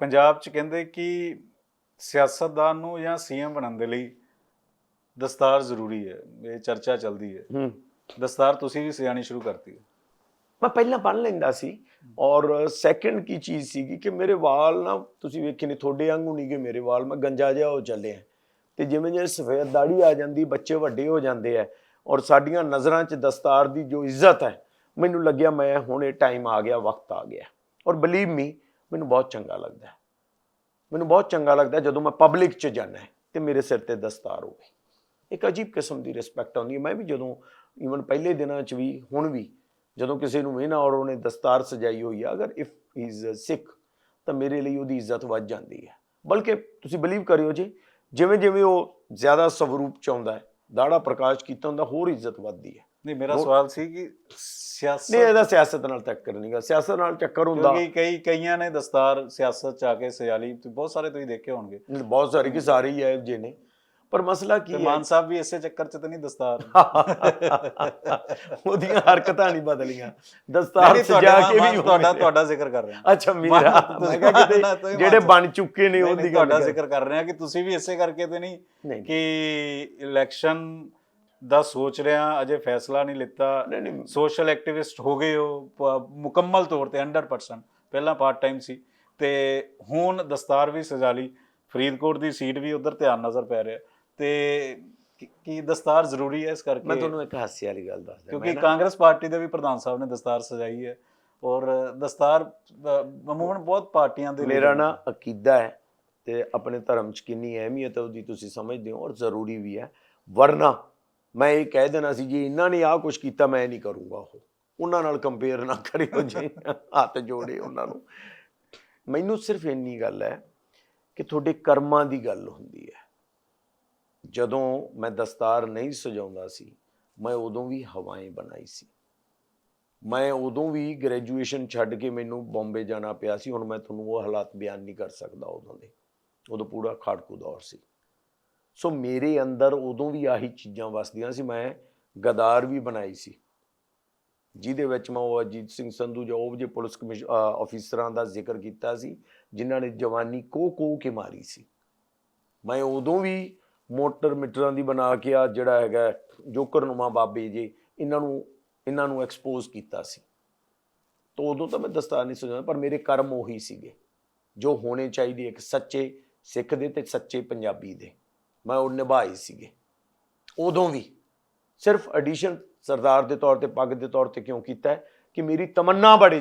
ਪੰਜਾਬ 'ਚ ਕਹਿੰਦੇ ਕਿ ਸਿਆਸਤਦਾਨ ਨੂੰ ਜਾਂ ਸੀਐਮ ਬਣਨ ਦੇ ਲਈ ਦਸਤਾਰ ਜ਼ਰੂਰੀ ਹੈ ਇਹ ਚਰਚਾ ਚੱਲਦੀ ਹੈ। ਹੂੰ। ਦਸਤਾਰ ਤੁਸੀਂ ਵੀ ਸਜਾਣੀ ਸ਼ੁਰੂ ਕਰਤੀ ਹੈ। ਮੈਂ ਪਹਿਲਾਂ ਬੰਨ ਲੈਂਦਾ ਸੀ ਔਰ ਸੈਕੰਡ ਕੀ ਚੀਜ਼ ਸੀਗੀ ਕਿ ਮੇਰੇ ਵਾਲ ਨਾ ਤੁਸੀਂ ਵੇਖੇ ਨੇ ਤੁਹਾਡੇ ਵਾਂਗੂ ਨਹੀਂ ਕਿ ਮੇਰੇ ਵਾਲ ਮੈਂ ਗੰਜਾ ਜਿਹਾ ਹੋ ਚੱਲੇ ਆ ਤੇ ਜਿਵੇਂ ਜਿਵੇਂ ਸਫੇਦ ਦਾੜੀ ਆ ਜਾਂਦੀ ਬੱਚੇ ਵੱਡੇ ਹੋ ਜਾਂਦੇ ਆ ਔਰ ਸਾਡੀਆਂ ਨਜ਼ਰਾਂ 'ਚ ਦਸਤਾਰ ਦੀ ਜੋ ਇੱਜ਼ਤ ਹੈ ਮੈਨੂੰ ਲੱਗਿਆ ਮੈਂ ਹੁਣ ਇਹ ਟਾਈਮ ਆ ਗਿਆ ਵਕਤ ਆ ਗਿਆ। ਔਰ ਬਲੀਵ ਮੀ ਮੈਨੂੰ ਬਹੁਤ ਚੰਗਾ ਲੱਗਦਾ ਮੈਨੂੰ ਬਹੁਤ ਚੰਗਾ ਲੱਗਦਾ ਜਦੋਂ ਮੈਂ ਪਬਲਿਕ 'ਚ ਜਾਣਾ ਹੈ ਤੇ ਮੇਰੇ ਸਿਰ ਤੇ ਦਸਤਾਰ ਹੋਵੇ। ਇੱਕ ਅਜੀਬ ਕਿਸਮ ਦੀ ਰਿਸਪੈਕਟ ਆਉਂਦੀ ਹੈ। ਮੈਂ ਵੀ ਜਦੋਂ ਈਵਨ ਪਹਿਲੇ ਦਿਨਾਂ 'ਚ ਵੀ, ਹੁਣ ਵੀ ਜਦੋਂ ਕਿਸੇ ਨੂੰ ਵੇਨਾ ਔਰ ਉਹਨੇ ਦਸਤਾਰ ਸਜਾਈ ਹੋਈ ਆ, ਅਗਰ ਇਫ ਇਜ਼ ਸਿੱਖ ਤਾਂ ਮੇਰੇ ਲਈ ਉਹਦੀ ਇੱਜ਼ਤ ਵੱਧ ਜਾਂਦੀ ਹੈ। ਬਲਕਿ ਤੁਸੀਂ ਬਲੀਵ ਕਰਿਓ ਜੀ ਜਿਵੇਂ ਜਿਵੇਂ ਉਹ ਜ਼ਿਆਦਾ ਸਵਰੂਪ ਚ ਆਉਂਦਾ ਹੈ, ਦਾੜਾ ਪ੍ਰਕਾਸ਼ ਕੀਤਾ ਹੁੰਦਾ, ਹੋਰ ਇੱਜ਼ਤ ਵੱਧਦੀ ਹੈ। ਨਹੀਂ ਮੇਰਾ ਸਵਾਲ ਸੀ ਕਿ ਸਿਆਸਤ ਨਹੀਂ ਇਹਦਾ ਸਿਆਸਤ ਨਾਲ ਚੱਕਰ ਨਹੀਂਗਾ ਸਿਆਸਤ ਨਾਲ ਚੱਕਰ ਹੁੰਦਾ। ਕਿਉਂਕਿ ਕਈ ਕਈਆਂ ਨੇ ਦਸਤਾਰ ਸਿਆਸਤ ਚ ਆ ਕੇ ਤੇ ਬਹੁਤ ਸਾਰੇ ਤੁਸੀਂ ਦੇਖੇ ਹੋਣਗੇ। ਬਹੁਤ ਸਾਰੇ ਕਿ ਸਾਰੇ ਹੀ ਹੈ ਜੇ ਨੇ। ਪਰ ਮਸਲਾ ਕੀ ਹੈ? ਮਾਨ ਸਾਹਿਬ ਵੀ ਇਸੇ ਚੱਕਰ ਚ ਤਾਂ ਨਹੀਂ ਦਸਤਾਰ। ਉਹਦੀਆਂ ਹਰਕਤਾਂ ਨਹੀਂ ਬਦਲੀਆਂ ਦਸਤਾਰ ਸਜਾ ਕੇ ਵੀ ਤੁਹਾਡਾ। ਤੁਹਾਡਾ ਜ਼ਿਕਰ ਕਰ ਰਿਹਾ। ਅੱਛਾ ਮੇਰਾ ਤੁਸੀਂ ਕਿਤੇ ਜਿਹੜੇ। ਬਣ ਚੁੱਕੇ ਨੇ ਉਹਦੀ ਤੁਹਾਡਾ ਕਰ- ਜ਼ਿਕਰ ਕਰ ਰਹੇ ਕਿ ਤੁਸੀਂ ਵੀ ਇਸੇ ਕਰਕੇ ਤੇ ਨਹੀਂ। ਕਿ ਇਲੈਕਸ਼ਨ ਦਾ ਸੋਚ ਰਿਹਾ ਅਜੇ ਫੈਸਲਾ ਨਹੀਂ ਲਿੱਤਾ। ਨਹੀਂ ਨਹੀਂ। ਸੋਸ਼ਲ ਐਕਟਿਵਿਸਟ ਹੋ ਗਏ ਹੋ ਪ- ਮੁਕੰਮਲ ਤੌਰ ਤੇ 100% ਪਹਿਲਾਂ ਪਾਰਟ ਟਾਈਮ ਸੀ। ਤੇ ਹੁਣ ਦਸਤਾਰ ਵੀ ਸਜਾ ਲਈ। ਫਰੀਦਕੋਟ ਦੀ ਸੀਟ ਵੀ ਉਧਰ ਧਿਆਨ ਨਜ਼ਰ ਪੈ ਰਿਹਾ। ਤੇ ਕੀ- ਕੀ ਦਸਤਾਰ ਜ਼ਰੂਰੀ ਹੈ ਇਸ ਕਰਕੇ? ਮੈਂ ਤੁਹਾਨੂੰ ਇੱਕ ਹਾਸੇ ਵਾਲੀ ਗੱਲ ਦੱਸਦਾ। ਕਿਉਂਕਿ ਕਾਂਗਰਸ ਪਾਰਟੀ ਦੇ ਵੀ ਪ੍ਰਧਾਨ ਸਾਹਿਬ ਨੇ ਦਸਤਾਰ ਸਜਾਈ ਹੈ। ਔਰ ਦਸਤਾਰ ਅ, ਅਮੂਮਨ ਬਹੁਤ ਪਾਰਟੀਆਂ ਦੇ ਮੇਰਾ leader ਨਾ ਅਕੀਦਾ ਹੈ ਤੇ ਆਪਣੇ ਧਰਮ 'ਚ ਕਿੰਨੀ ਅਹਿਮੀਅਤ ਹੈ ਉਹਦੀ ਤੁਸੀਂ ਸਮਝਦੇ ਹੋ ਔਰ ਜ਼ਰੂਰੀ ਵੀ ਹੈ। ਵਰਨਾ ਮੈਂ ਇਹ ਕਹਿ ਦੇਣਾ ਸੀ, ਜੀ ਇਹਨਾਂ ਨੇ ਆਹ ਕੁਝ ਕੀਤਾ, ਮੈਂ ਨਹੀਂ ਕਰੂੰਗਾ ਉਹ। ਉਹਨਾਂ ਨਾਲ ਕੰਪੇਅਰ ਨਾ ਕਰਿਓ ਜੀ, ਹੱਥ ਜੋੜੇ ਉਹਨਾਂ ਨੂੰ। ਮੈਨੂੰ ਸਿਰਫ ਇੰਨੀ ਗੱਲ ਹੈ ਕਿ ਤੁਹਾਡੇ ਕਰਮਾਂ ਦੀ ਗੱਲ ਹੁੰਦੀ ਹੈ। ਜਦੋਂ ਮੈਂ ਦਸਤਾਰ ਨਹੀਂ ਸਜਾਉਂਦਾ ਸੀ, ਮੈਂ ਉਦੋਂ ਵੀ ਹਵਾएं ਬਣਾਈ ਸੀ। ਮੈਂ ਉਦੋਂ ਵੀ ਗ੍ਰੈਜੂਏਸ਼ਨ ਛੱਡ ਕੇ ਮੈਨੂੰ ਬੰਬੇ ਜਾਣਾ ਪਿਆ ਸੀ, ਹੁਣ ਮੈਂ ਤੁਹਾਨੂੰ ਉਹ ਹਾਲਾਤ ਬਿਆਨ ਨਹੀਂ ਕਰ ਸਕਦਾ ਉਦੋਂ ਦੇ। ਉਦੋਂ ਪੂਰਾ ਖਾੜਕੂ ਦੌਰ ਸੀ। ਸੋ ਮੇਰੇ ਅੰਦਰ ਉਦੋਂ ਵੀ ਆਹੀ ਚੀਜ਼ਾਂ ਵਸਦੀਆਂ ਸੀ, ਮੈਂ ਗਦਾਰ ਵੀ ਬਣਾਈ ਸੀ। ਜਿਹਦੇ ਵਿੱਚ ਮੈਂ ਉਹ ਅਜੀਤ ਸਿੰਘ ਸੰਧੂ ਜੋ ਉਹ ਜੇ ਪੁਲਿਸ ਕਮਿਸ਼ਨ ਆਫੀਸਰਾਂ ਦਾ ਜ਼ਿਕਰ ਕੀਤਾ ਸੀ, ਜਿਨ੍ਹਾਂ ਨੇ ਜਵਾਨੀ ਕੋ ਕੋ ਕੇ ਮਾਰੀ ਸੀ। ਮੈਂ ਉਦੋਂ ਵੀ ਮੋਟਰ ਮੀਟਰਾਂ ਦੀ ਬਣਾ ਕੇ ਆ ਜਿਹੜਾ ਹੈਗਾ ਜੋਕਰਨੁਮਾ ਬਾਬੇ ਜੀ, ਇਹਨਾਂ ਨੂੰ ਇਹਨਾਂ ਨੂੰ ਐਕਸਪੋਜ਼ ਕੀਤਾ ਸੀ। ਤਾਂ ਉਦੋਂ ਤਾਂ ਮੈਂ ਦਸਤਾਰ ਨਹੀਂ ਸਜਾਉਂਦਾ, ਪਰ ਮੇਰੇ ਕਰਮ ਉਹੀ ਸੀਗੇ। ਜੋ ਹੋਣੇ ਚਾਹੀਦੇ ਇੱਕ ਸੱਚੇ ਸਿੱਖ ਦੇ ਤੇ ਸੱਚੇ ਪੰਜਾਬੀ ਦੇ। ਮੈਂ ਉਹ ਨਿਭਾਏ ਸੀਗੇ। ਉਦੋਂ ਵੀ ਸਿਰਫ ਐਡੀਸ਼ਨ ਸਰਦਾਰ ਦੇ ਤੌਰ ਤੇ, ਪੱਗ ਦੇ ਤੌਰ ਤੇ ਕਿਉਂ ਕੀਤਾ ਕਿ ਮੇਰੀ ਤਮੰਨਾ ਬੜੇ